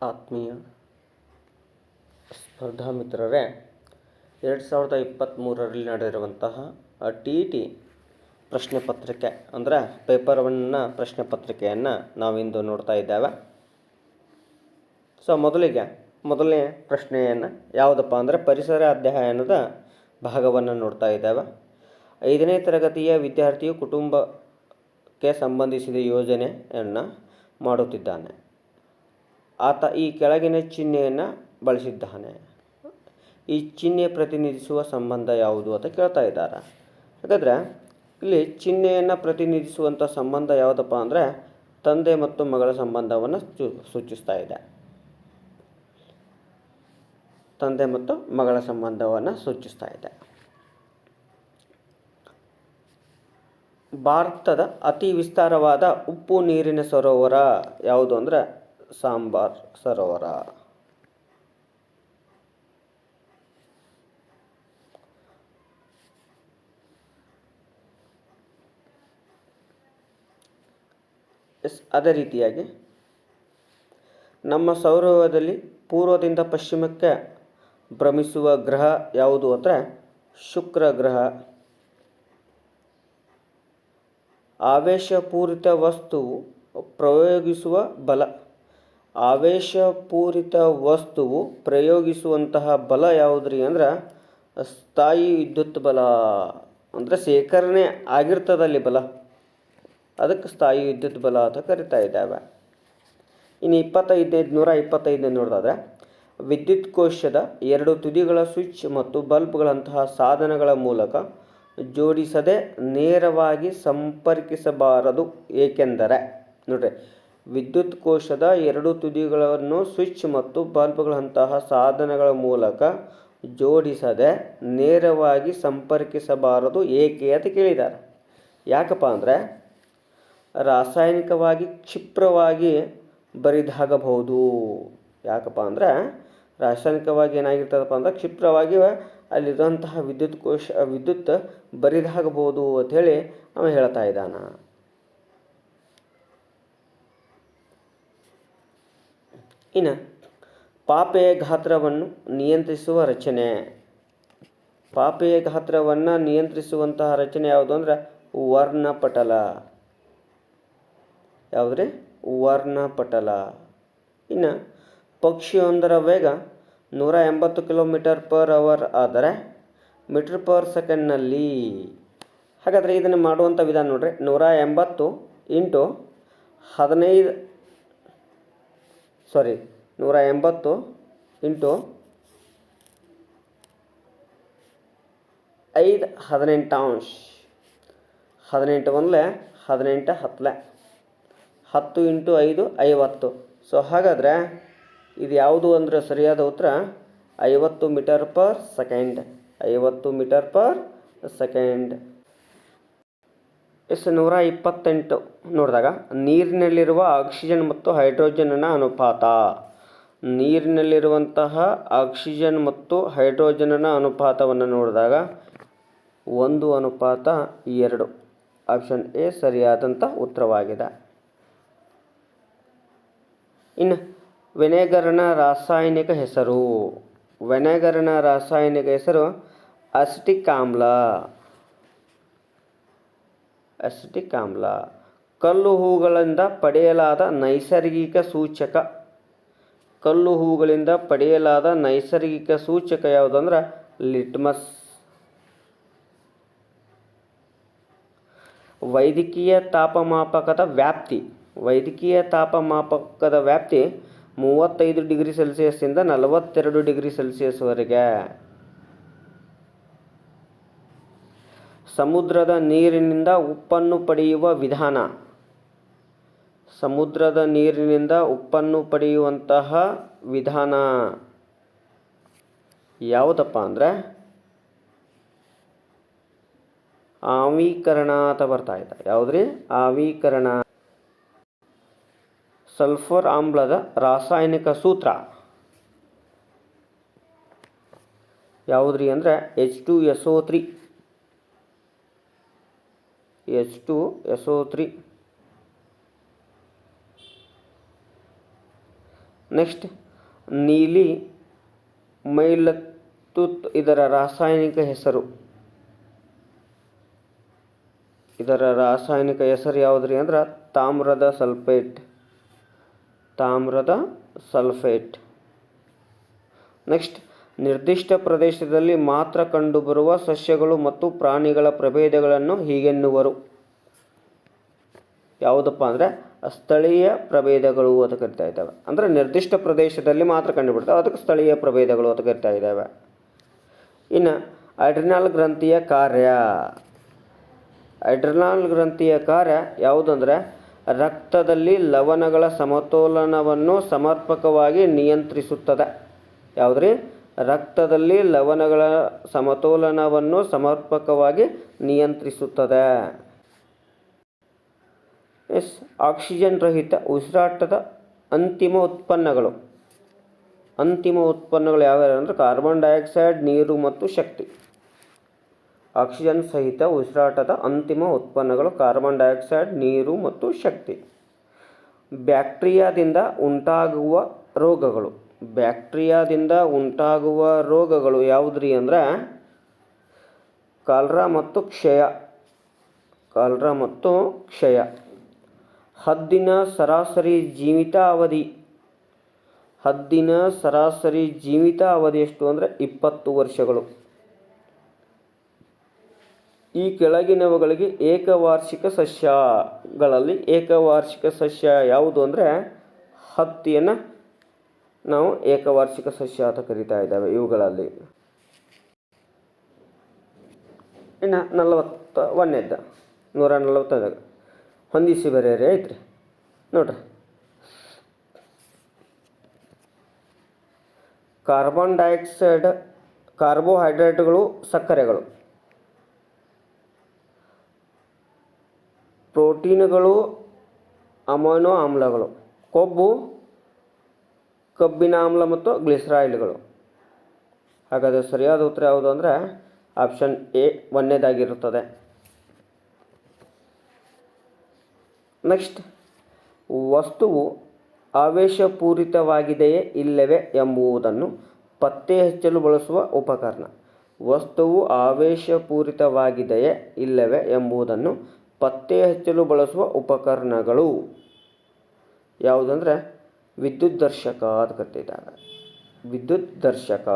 ಆತ್ಮೀಯ ಸ್ಪರ್ಧಾ ಮಿತ್ರರೇ, ಎರಡು ಸಾವಿರದ ಇಪ್ಪತ್ತ್ಮೂರರಲ್ಲಿ ನಡೆದಿರುವಂತಹ ಟಿ ಇ ಟಿ ಪ್ರಶ್ನೆ ಪತ್ರಿಕೆ, ಅಂದರೆ ಪೇಪರ್ ಒನ್ನ ಪ್ರಶ್ನೆ ಪತ್ರಿಕೆಯನ್ನು ನಾವಿಂದು ನೋಡ್ತಾ ಇದ್ದೇವೆ. ಸೊ ಮೊದಲಿಗೆ, ಮೊದಲನೇ ಪ್ರಶ್ನೆಯನ್ನು ಯಾವುದಪ್ಪ ಅಂದರೆ ಪರಿಸರ ಅಧ್ಯಯನದ ಭಾಗವನ್ನು ನೋಡ್ತಾ ಇದ್ದೇವೆ. ಐದನೇ ತರಗತಿಯ ವಿದ್ಯಾರ್ಥಿಯು ಕುಟುಂಬಕ್ಕೆ ಸಂಬಂಧಿಸಿದ ಯೋಜನೆಯನ್ನು ಮಾಡುತ್ತಿದ್ದಾನೆ. ಆತ ಈ ಕೆಳಗಿನ ಚಿಹ್ನೆಯನ್ನು ಬಳಸಿದ್ದಾನೆ. ಈ ಚಿಹ್ನೆ ಪ್ರತಿನಿಧಿಸುವ ಸಂಬಂಧ ಯಾವುದು ಅಂತ ಕೇಳ್ತಾ ಇದ್ದಾರೆ. ಹಾಗಾದರೆ ಇಲ್ಲಿ ಚಿಹ್ನೆಯನ್ನು ಪ್ರತಿನಿಧಿಸುವಂಥ ಸಂಬಂಧ ಯಾವುದಪ್ಪ ಅಂದರೆ ತಂದೆ ಮತ್ತು ಮಗಳ ಸಂಬಂಧವನ್ನು ಸೂಚಿಸ್ತಾ ಇದೆ. ತಂದೆ ಮತ್ತು ಮಗಳ ಸಂಬಂಧವನ್ನು ಸೂಚಿಸ್ತಾ ಇದೆ. ಭಾರತದ ಅತಿ ವಿಸ್ತಾರವಾದ ಉಪ್ಪು ನೀರಿನ ಸರೋವರ ಯಾವುದು ಅಂದರೆ ಸಾಂಬಾರ್ ಸರೋವರ. ಎಸ್, ಅದೇ ರೀತಿಯಾಗಿ ನಮ್ಮ ಸೌರವದಲ್ಲಿ ಪೂರ್ವದಿಂದ ಪಶ್ಚಿಮಕ್ಕೆ ಭ್ರಮಿಸುವ ಗ್ರಹ ಯಾವುದು ಅಂದರೆ ಶುಕ್ರ ಗ್ರಹ. ಆವೇಶಪೂರಿತ ವಸ್ತುವು ಪ್ರಯೋಗಿಸುವ ಬಲ. ಆವೇಶಪೂರಿತ ವಸ್ತುವು ಪ್ರಯೋಗಿಸುವಂತಹ ಬಲ ಯಾವುದ್ರಿ ಅಂದ್ರೆ ಸ್ಥಾಯಿ ವಿದ್ಯುತ್ ಬಲ. ಅಂದರೆ ಶೇಖರಣೆ ಆಗಿರ್ತದಲ್ಲಿ ಬಲ. ಅದಕ್ಕೆ ಸ್ಥಾಯಿ ವಿದ್ಯುತ್ ಬಲ ಅಂತ ಕರಿತಾ ಇದ್ದಾವೆ. ಇನ್ನು ಇಪ್ಪತ್ತೈದನೇ, ನೂರ ಇಪ್ಪತ್ತೈದನೇ ನೋಡಿದಾದ್ರೆ ವಿದ್ಯುತ್ ಕೋಶದ ಎರಡು ತುದಿಗಳ ಸ್ವಿಚ್ ಮತ್ತು ಬಲ್ಬ್ಗಳಂತಹ ಸಾಧನಗಳ ಮೂಲಕ ಜೋಡಿಸದೆ ನೇರವಾಗಿ ಸಂಪರ್ಕಿಸಬಾರದು. ಏಕೆಂದರೆ, ನೋಡ್ರಿ ವಿದ್ಯುತ್ ಕೋಶದ ಎರಡು ತುದಿಗಳನ್ನು ಸ್ವಿಚ್ ಮತ್ತು ಬಲ್ಬ್ಗಳಂತಹ ಸಾಧನಗಳ ಮೂಲಕ ಜೋಡಿಸದೆ ನೇರವಾಗಿ ಸಂಪರ್ಕಿಸಬಾರದು ಏಕೆ ಅಂತ ಕೇಳಿದ್ದಾರೆ. ಯಾಕಪ್ಪ ಅಂದರೆ ರಾಸಾಯನಿಕವಾಗಿ ಕ್ಷಿಪ್ರವಾಗಿ ಬರಿದಾಗಬಹುದು. ಯಾಕಪ್ಪ ಅಂದರೆ ರಾಸಾಯನಿಕವಾಗಿ ಏನಾಗಿರ್ತದಪ್ಪ ಅಂದ್ರೆ ಕ್ಷಿಪ್ರವಾಗಿ ಅಲ್ಲಿರುವಂತಹ ವಿದ್ಯುತ್ ಕೋಶ ವಿದ್ಯುತ್ ಬರಿದಾಗಬಹುದು ಅಂಥೇಳಿ ಅವ ಹೇಳ್ತಾ ಇದ್ದಾನ. ಇನ್ನು ಪಾಪೆಯ ಗಾತ್ರವನ್ನು ನಿಯಂತ್ರಿಸುವ ರಚನೆ. ಪಾಪೆಯ ಗಾತ್ರವನ್ನು ನಿಯಂತ್ರಿಸುವಂತಹ ರಚನೆ ಯಾವುದು ಅಂದರೆ ವರ್ಣಪಟಲ. ಯಾವುದ್ರಿ? ವರ್ಣಪಟಲ. ಇನ್ನು ಪಕ್ಷಿಯೊಂದರ ವೇಗ ನೂರ ಎಂಬತ್ತು ಕಿಲೋಮೀಟರ್ ಪರ್ ಅವರ್ ಆದರೆ ಮೀಟರ್ ಪರ್ ಸೆಕೆಂಡ್ನಲ್ಲಿ. ಹಾಗಾದರೆ ಇದನ್ನು ಮಾಡುವಂಥ ವಿಧಾನ ನೋಡ್ರಿ. ನೂರ ಎಂಬತ್ತು ಇಂಟು ಹದಿನೈದು ಸಾರಿ ನೂರ ಎಂಬತ್ತು ಇಂಟು ಐದು ಹದಿನೆಂಟು ಅಂಶ. ಹದಿನೆಂಟು ಒಂದಲೆ ಹದಿನೆಂಟು ಹತ್ತಲೆ. ಹತ್ತು ಇಂಟು ಐದು ಐವತ್ತು. ಸೊ ಹಾಗಾದರೆ ಇದು ಯಾವುದು ಅಂದರೆ ಸರಿಯಾದ ಉತ್ತರ? ಐವತ್ತು ಮೀಟರ್ ಪರ್ ಸೆಕೆಂಡ್. ಐವತ್ತು ಮೀಟರ್ ಪರ್ ಸೆಕೆಂಡ್. ಎಸ್ ನೂರ ಇಪ್ಪತ್ತೆಂಟು ನೋಡಿದಾಗ ನೀರಿನಲ್ಲಿರುವ ಆಕ್ಸಿಜನ್ ಮತ್ತು ಹೈಡ್ರೋಜನ್ನ ಅನುಪಾತ. ನೀರಿನಲ್ಲಿರುವಂತಹ ಆಕ್ಸಿಜನ್ ಮತ್ತು ಹೈಡ್ರೋಜನ್ನ ಅನುಪಾತವನ್ನು ನೋಡಿದಾಗ ಒಂದು ಅನುಪಾತ ಎರಡು. ಆಪ್ಷನ್ ಎ ಸರಿಯಾದಂಥ ಉತ್ತರವಾಗಿದೆ. ಇನ್ನು ವೆನೆಗರ್ನ ರಾಸಾಯನಿಕ ಹೆಸರು. ವೆನೆಗರ್ನ ರಾಸಾಯನಿಕ ಹೆಸರು ಅಸಿಟಿಕ್ ಆಮ್ಲ. ಅಸಿಟಿಕ್ ಆಮ್ಲ ಕಲ್ಲು ಹೂಗಳಿಂದ ಪಡೆಯಲಾದ ನೈಸರ್ಗಿಕ ಸೂಚಕ. ಕಲ್ಲು ಹೂಗಳಿಂದ ಪಡೆಯಲಾದ ನೈಸರ್ಗಿಕ ಸೂಚಕ ಯಾವುದಂದ್ರೆ? ಲಿಟ್ಮಸ್. ವೈದ್ಯಕೀಯ ತಾಪಮಾಪಕದ ವ್ಯಾಪ್ತಿ. ವೈದ್ಯಕೀಯ ತಾಪಮಾಪಕದ ವ್ಯಾಪ್ತಿ ಮೂವತ್ತೈದು ಡಿಗ್ರಿ ಸೆಲ್ಸಿಯಸ್ಸಿಂದ ನಲವತ್ತೆರಡು ಡಿಗ್ರಿ ಸೆಲ್ಸಿಯಸ್ವರೆಗೆ. ಸಮುದ್ರದ ನೀರಿನಿಂದ ಉಪ್ಪನ್ನು ಪಡೆಯುವ ವಿಧಾನ. ಸಮುದ್ರದ ನೀರಿನಿಂದ ಉಪ್ಪನ್ನು ಪಡೆಯುವಂತಹ ವಿಧಾನ ಯಾವುದಪ್ಪ ಅಂದರೆ? ಆವೀಕರಣ ಅಂತ ಬರ್ತಾ ಇದೆ. ಯಾವುದ್ರಿ? ಆವೀಕರಣ. ಸಲ್ಫರ್ ಆಮ್ಲದ ರಾಸಾಯನಿಕ ಸೂತ್ರ. ಯಾವುದ್ರಿ ಅಂದರೆ H two S O three H two S O three. Next, ನೀಲಿ ಮೈಲತ್ತುತ್ ಇದರ ರಾಸಾಯನಿಕ ಹೆಸರು. ಇದರ ರಾಸಾಯನಿಕ ಹೆಸರು ಯಾವುದ್ರಿ ಅಂದ್ರೆ ತಾಮ್ರದ ಸಲ್ಫೇಟ್. ತಾಮ್ರದ ಸಲ್ಫೇಟ್. ನೆಕ್ಸ್ಟ್ ನಿರ್ದಿಷ್ಟ ಪ್ರದೇಶದಲ್ಲಿ ಮಾತ್ರ ಕಂಡುಬರುವ ಸಸ್ಯಗಳು ಮತ್ತು ಪ್ರಾಣಿಗಳ ಪ್ರಭೇದಗಳನ್ನು ಹೀಗೆನ್ನುವರು. ಯಾವುದಪ್ಪ ಅಂದರೆ ಸ್ಥಳೀಯ ಪ್ರಭೇದಗಳು ಅಂತ ಕರಿತಾ ಇದ್ದಾವೆ. ಅಂದರೆ ನಿರ್ದಿಷ್ಟ ಪ್ರದೇಶದಲ್ಲಿ ಮಾತ್ರ ಕಂಡುಬಿಡ್ತಾವೆ, ಅದಕ್ಕೆ ಸ್ಥಳೀಯ ಪ್ರಭೇದಗಳು ಅಂತ ಕರಿತಾ ಇದ್ದಾವೆ. ಇನ್ನು, ಅಡ್ರಿನಾಲ್ ಗ್ರಂಥಿಯ ಕಾರ್ಯ. ಅಡ್ರಿನಾಲ್ ಗ್ರಂಥಿಯ ಕಾರ್ಯ ಯಾವುದಂದರೆ, ರಕ್ತದಲ್ಲಿ ಲವಣಗಳ ಸಮತೋಲನವನ್ನು ಸಮರ್ಪಕವಾಗಿ ನಿಯಂತ್ರಿಸುತ್ತದೆ. ಯಾವುದ್ರಿ? ರಕ್ತದಲ್ಲಿ ಲವಣಗಳ ಸಮತೋಲನವನ್ನು ಸಮರ್ಪಕವಾಗಿ ನಿಯಂತ್ರಿಸುತ್ತದೆ. ಎಸ್, ಆಕ್ಸಿಜನ್ ರಹಿತ ಉಸಿರಾಟದ ಅಂತಿಮ ಉತ್ಪನ್ನಗಳು. ಅಂತಿಮ ಉತ್ಪನ್ನಗಳು ಯಾವ್ಯಾವ ಅಂದರೆ ಕಾರ್ಬನ್ ಡೈಆಕ್ಸೈಡ್, ನೀರು ಮತ್ತು ಶಕ್ತಿ. ಆಕ್ಸಿಜನ್ ಸಹಿತ ಉಸಿರಾಟದ ಅಂತಿಮ ಉತ್ಪನ್ನಗಳು ಕಾರ್ಬನ್ ಡೈಆಕ್ಸೈಡ್, ನೀರು ಮತ್ತು ಶಕ್ತಿ. ಬ್ಯಾಕ್ಟೀರಿಯಾದಿಂದ ಉಂಟಾಗುವ ರೋಗಗಳು. ಬ್ಯಾಕ್ಟೀರಿಯಾದಿಂದ ಉಂಟಾಗುವ ರೋಗಗಳು ಯಾವುದ್ರಿ ಅಂದ್ರೆ ಕಾಲ್ರಾ ಮತ್ತು ಕ್ಷಯ. ಕಾಲ್ರ ಮತ್ತು ಕ್ಷಯ. ಹದ್ದಿನ ಸರಾಸರಿ ಜೀವಿತಾವಧಿ ಹದ್ದಿನ ಸರಾಸರಿ ಜೀವಿತಾವಧಿ ಎಷ್ಟು ಅಂದರೆ ಇಪ್ಪತ್ತು ವರ್ಷಗಳು. ಈ ಕೆಳಗಿನವುಗಳಿಗೆ ಏಕವಾರ್ಷಿಕ ಸಸ್ಯಗಳಲ್ಲಿ ಏಕವಾರ್ಷಿಕ ಸಸ್ಯ ಯಾವುದು ಅಂದರೆ ಹತ್ತಿಯನ್ನು ನಾವು ಏಕವಾರ್ಷಿಕ ಸಸ್ಯ ಅಂತ ಕರಿತಾ ಇದ್ದಾವೆ ಇವುಗಳಲ್ಲಿ. ಇನ್ನು ನಲವತ್ತ ಒಂದನೇದ್ದು ನೂರ ನಲವತ್ತೈದಾಗ ಹೊಂದಿಸಿ ಬರೆಯರಿ ಐತ್ರಿ ನೋಡ್ರಿ. ಕಾರ್ಬನ್ ಡೈಆಕ್ಸೈಡ್, ಕಾರ್ಬೋಹೈಡ್ರೇಟ್ಗಳು, ಸಕ್ಕರೆಗಳು. ಪ್ರೋಟೀನ್ಗಳು, ಅಮೈನೋ ಆಮ್ಲಗಳು. ಕೊಬ್ಬು ಕಬ್ಬಿನ ಆಮ್ಲ ಮತ್ತು ಗ್ಲಿಸರಾಯಿಡ್ಗಳು. ಹಾಗಾದರೆ ಸರಿಯಾದ ಉತ್ತರ ಯಾವುದು ಅಂದರೆ ಆಪ್ಷನ್ ಎ ಒಂದನೇದಾಗಿರುತ್ತದೆ ನೆಕ್ಸ್ಟ್, ವಸ್ತುವು ಆವೇಶಪೂರಿತವಾಗಿದೆಯೇ ಇಲ್ಲವೇ ಎಂಬುದನ್ನು ಪತ್ತೆ ಹಚ್ಚಲು ಬಳಸುವ ಉಪಕರಣ. ವಸ್ತುವು ಆವೇಶಪೂರಿತವಾಗಿದೆಯೇ ಇಲ್ಲವೇ ಎಂಬುದನ್ನು ಪತ್ತೆ ಹಚ್ಚಲು ಬಳಸುವ ಉಪಕರಣಗಳು. ಯಾವುದಂದರೆ ವಿದ್ಯುತ್ ದರ್ಶಕ ಅಂತ ಕರಿತಿದ್ದಾರೆ ವಿದ್ಯುತ್ ದರ್ಶಕ.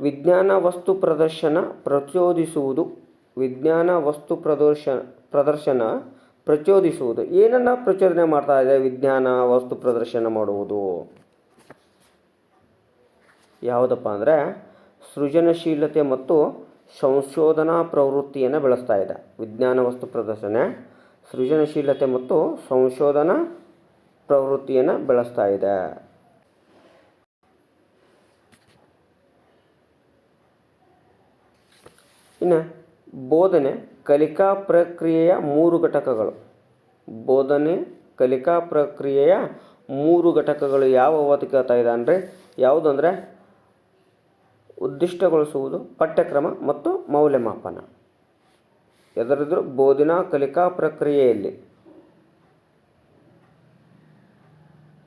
ವಿಜ್ಞಾನ ವಸ್ತು ಪ್ರದರ್ಶನ ಪ್ರಚೋದಿಸುವುದು. ವಿಜ್ಞಾನ ವಸ್ತು ಪ್ರದರ್ಶನ ಪ್ರದರ್ಶನ ಪ್ರಚೋದಿಸುವುದು. ಏನನ್ನು ಪ್ರಚೋದನೆ ಮಾಡ್ತಾ ಇದೆ? ವಿಜ್ಞಾನ ವಸ್ತು ಪ್ರದರ್ಶನ ಮಾಡುವುದು. ಯಾವುದಪ್ಪ ಅಂದರೆ ಸೃಜನಶೀಲತೆ ಮತ್ತು ಸಂಶೋಧನಾ ಪ್ರವೃತ್ತಿಯನ್ನು ಬೆಳೆಸ್ತಾ ಇದೆ. ವಿಜ್ಞಾನ ವಸ್ತು ಪ್ರದರ್ಶನ ಸೃಜನಶೀಲತೆ ಮತ್ತು ಸಂಶೋಧನಾ ಪ್ರವೃತ್ತಿಯನ್ನು ಬೆಳೆಸ್ತಾ ಇದೆ. ಇನ್ನು ಬೋಧನೆ ಕಲಿಕಾ ಪ್ರಕ್ರಿಯೆಯ ಮೂರು ಘಟಕಗಳು. ಬೋಧನೆ ಕಲಿಕಾ ಪ್ರಕ್ರಿಯೆಯ ಮೂರು ಘಟಕಗಳು ಯಾವ ಕೇಳ್ತಾ ಇದೆ ಅಂದರೆ ಯಾವುದಂದರೆ ಉದ್ದಿಷ್ಟಗೊಳಿಸುವುದು, ಪಠ್ಯಕ್ರಮ ಮತ್ತು ಮೌಲ್ಯಮಾಪನ. ಎದರಿದ್ರು ಬೋಧನಾ ಕಲಿಕಾ ಪ್ರಕ್ರಿಯೆಯಲ್ಲಿ.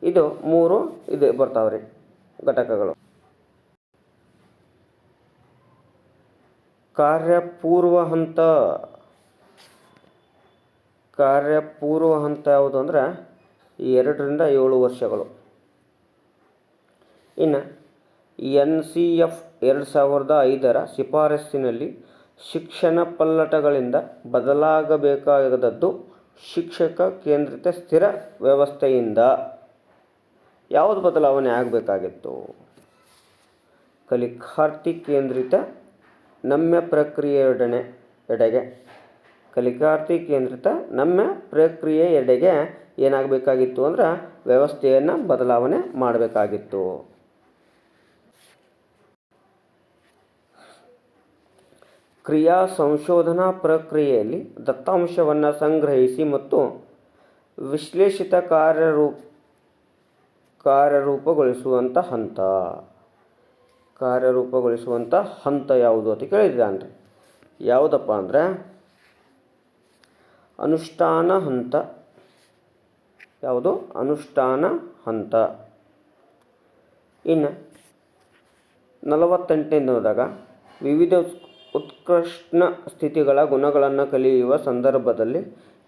ಇದು ಮೂರು ಇದು ಬರ್ತಾವ್ರಿ ಘಟಕಗಳು. ಕಾರ್ಯಪೂರ್ವ ಹಂತ. ಕಾರ್ಯಪೂರ್ವ ಹಂತ ಯಾವುದು ಅಂದರೆ ಎರಡರಿಂದ ಏಳು ವರ್ಷಗಳು. ಇನ್ನು ಎನ್ ಸಿ ಎಫ್ ಎರಡು ಸಾವಿರದ ಐದರ ಶಿಫಾರಸ್ಸಿನಲ್ಲಿ ಶಿಕ್ಷಣ ಪಲ್ಲಟಗಳಿಂದ ಬದಲಾಗಬೇಕಾದದ್ದು ಶಿಕ್ಷಕ ಕೇಂದ್ರಿತ ಸ್ಥಿರ ವ್ಯವಸ್ಥೆಯಿಂದ. ಯಾವುದು ಬದಲಾವಣೆ ಆಗಬೇಕಾಗಿತ್ತು? ಕಲಿಕಾರ್ಥಿ ಕೇಂದ್ರಿತ ನಮ್ಯ ಪ್ರಕ್ರಿಯೆಯೊಡನೆ ಎಡೆಗೆ ಕಲಿಕಾರ್ಥಿ ಕೇಂದ್ರಿತ ನಮ್ಯ ಪ್ರಕ್ರಿಯೆ ಎಡೆಗೆ ಏನಾಗಬೇಕಾಗಿತ್ತು ಅಂದ್ರೆ ವ್ಯವಸ್ಥೆಯನ್ನು ಬದಲಾವಣೆ ಮಾಡಬೇಕಾಗಿತ್ತು. ಕ್ರಿಯಾ ಸಂಶೋಧನಾ ಪ್ರಕ್ರಿಯೆಯಲ್ಲಿ ದತ್ತಾಂಶವನ್ನು ಸಂಗ್ರಹಿಸಿ ಮತ್ತು ವಿಶ್ಲೇಷಿತ ಕಾರ್ಯರೂಪ ಕಾರ್ಯರೂಪಗೊಳಿಸುವಂಥ ಹಂತ. ಕಾರ್ಯರೂಪಗೊಳಿಸುವಂಥ ಹಂತ ಯಾವುದು ಅಂತ ಅಂದರೆ ಯಾವುದಪ್ಪ ಅಂದರೆ ಅನುಷ್ಠಾನ ಹಂತ. ಯಾವುದು? ಅನುಷ್ಠಾನ ಹಂತ. ಇನ್ನು ನಲವತ್ತೆಂಟನೇ ಹೋದಾಗ ವಿವಿಧ ಉತ್ಕೃಷ್ಟ ಸ್ಥಿತಿಗಳ ಗುಣಗಳನ್ನು ಕಲಿಯುವ ಸಂದರ್ಭದಲ್ಲಿ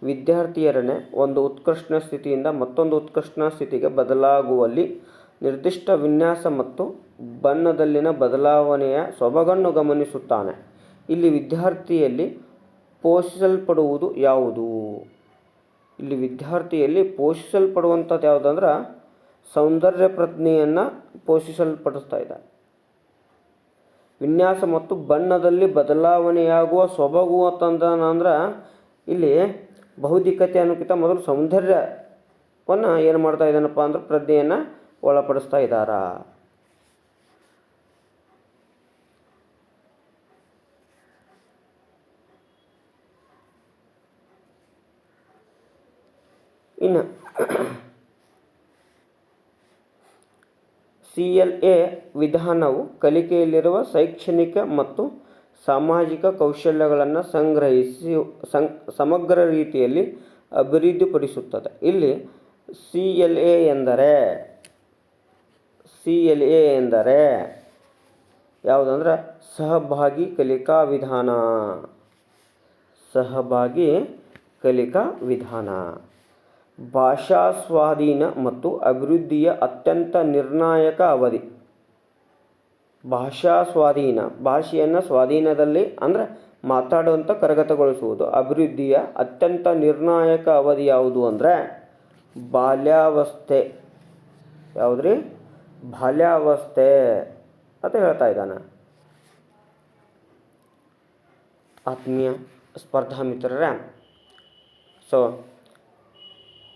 ವಿದ್ಯಾರ್ಥಿಯರನ್ನೇ ಒಂದು ಉತ್ಕೃಷ್ಟ ಸ್ಥಿತಿಯಿಂದ ಮತ್ತೊಂದು ಉತ್ಕೃಷ್ಟ ಸ್ಥಿತಿಗೆ ಬದಲಾಗುವಲ್ಲಿ ನಿರ್ದಿಷ್ಟ ವಿನ್ಯಾಸ ಮತ್ತು ಬಣ್ಣದಲ್ಲಿನ ಬದಲಾವಣೆಯ ಸೊಬಗನ್ನು ಗಮನಿಸುತ್ತಾನೆ. ಇಲ್ಲಿ ವಿದ್ಯಾರ್ಥಿಯಲ್ಲಿ ಪೋಷಿಸಲ್ಪಡುವುದು ಯಾವುದು? ಇಲ್ಲಿ ವಿದ್ಯಾರ್ಥಿಯಲ್ಲಿ ಪೋಷಿಸಲ್ಪಡುವಂಥದ್ದು ಯಾವುದಂದ್ರೆ ಸೌಂದರ್ಯ ಪ್ರಜ್ಞೆಯನ್ನು ಪೋಷಿಸಲ್ಪಡಿಸ್ತಾ ಇದೆ ವಿನ್ಯಾಸ ಮತ್ತು ಬಣ್ಣದಲ್ಲಿ ಬದಲಾವಣೆಯಾಗುವ ಸೊಬಗು ಅಂತಂದ್ರೆ ಇಲ್ಲಿ ಬೌದ್ಧಿಕತೆ ಅನ್ನೋಕ್ಕಿಂತ ಮೊದಲು ಸೌಂದರ್ಯವನ್ನು ಏನು ಮಾಡ್ತಾ ಇದ್ದಾನಪ್ಪ ಅಂದ್ರೆ ಪ್ರಜ್ಞೆಯನ್ನು ಒಳಪಡಿಸ್ತಾ ಇದ್ದಾರ. ಇನ್ನು ಸಿ ಎಲ್ ಎ ವಿಧಾನವು ಕಲಿಕೆಯಲ್ಲಿರುವ ಶೈಕ್ಷಣಿಕ ಮತ್ತು ಸಾಮಾಜಿಕ ಕೌಶಲ್ಯಗಳನ್ನು ಸಂಗ್ರಹಿಸಿ ಸಮಗ್ರ ರೀತಿಯಲ್ಲಿ ಅಭಿವೃದ್ಧಿಪಡಿಸುತ್ತದೆ. ಇಲ್ಲಿ ಸಿ ಎಲ್ ಎ ಎಂದರೆ, ಸಿ ಎಲ್ ಎ ಎಂದರೆ ಯಾವುದಂದ್ರೆ ಸಹಭಾಗಿ ಕಲಿಕಾ ವಿಧಾನ. ಸಹಭಾಗಿ ಕಲಿಕಾ ವಿಧಾನ. ಭಾಷಾ ಸ್ವಾಧೀನ ಮತ್ತು ಅಭಿವೃದ್ಧಿಯ ಅತ್ಯಂತ ನಿರ್ಣಾಯಕ ಅವಧಿ. ಭಾಷಾ ಸ್ವಾಧೀನ ಭಾಷೆಯನ್ನು ಸ್ವಾಧೀನದಲ್ಲಿ ಅಂದರೆ ಮಾತಾಡುವಂಥ ಕರಗತಗೊಳಿಸುವುದು. ಅಭಿವೃದ್ಧಿಯ ಅತ್ಯಂತ ನಿರ್ಣಾಯಕ ಅವಧಿ ಯಾವುದು ಅಂದರೆ ಬಾಲ್ಯಾವಸ್ಥೆ. ಯಾವುದ್ರಿ? ಬಾಲ್ಯಾವಸ್ಥೆ ಅಂತ ಹೇಳ್ತಾ ಇದ್ದಾನೆ. ಆತ್ಮೀಯ ಸ್ಪರ್ಧಾ ಮಿತ್ರರೇ ಸೊ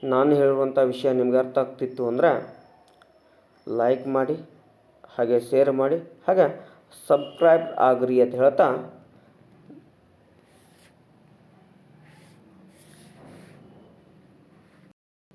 ನಾನು ಹೇಳುವಂಥ ವಿಷಯ ನಿಮ್ಗೆ ಅರ್ಥ ಆಗ್ತಿತ್ತು ಅಂದರೆ ಲೈಕ್ ಮಾಡಿ, ಹಾಗೆ ಶೇರ್ ಮಾಡಿ, ಹಾಗೆ ಸಬ್ಸ್ಕ್ರೈಬ್ ಆಗ್ರಿ ಅಂತ ಹೇಳ್ತಾ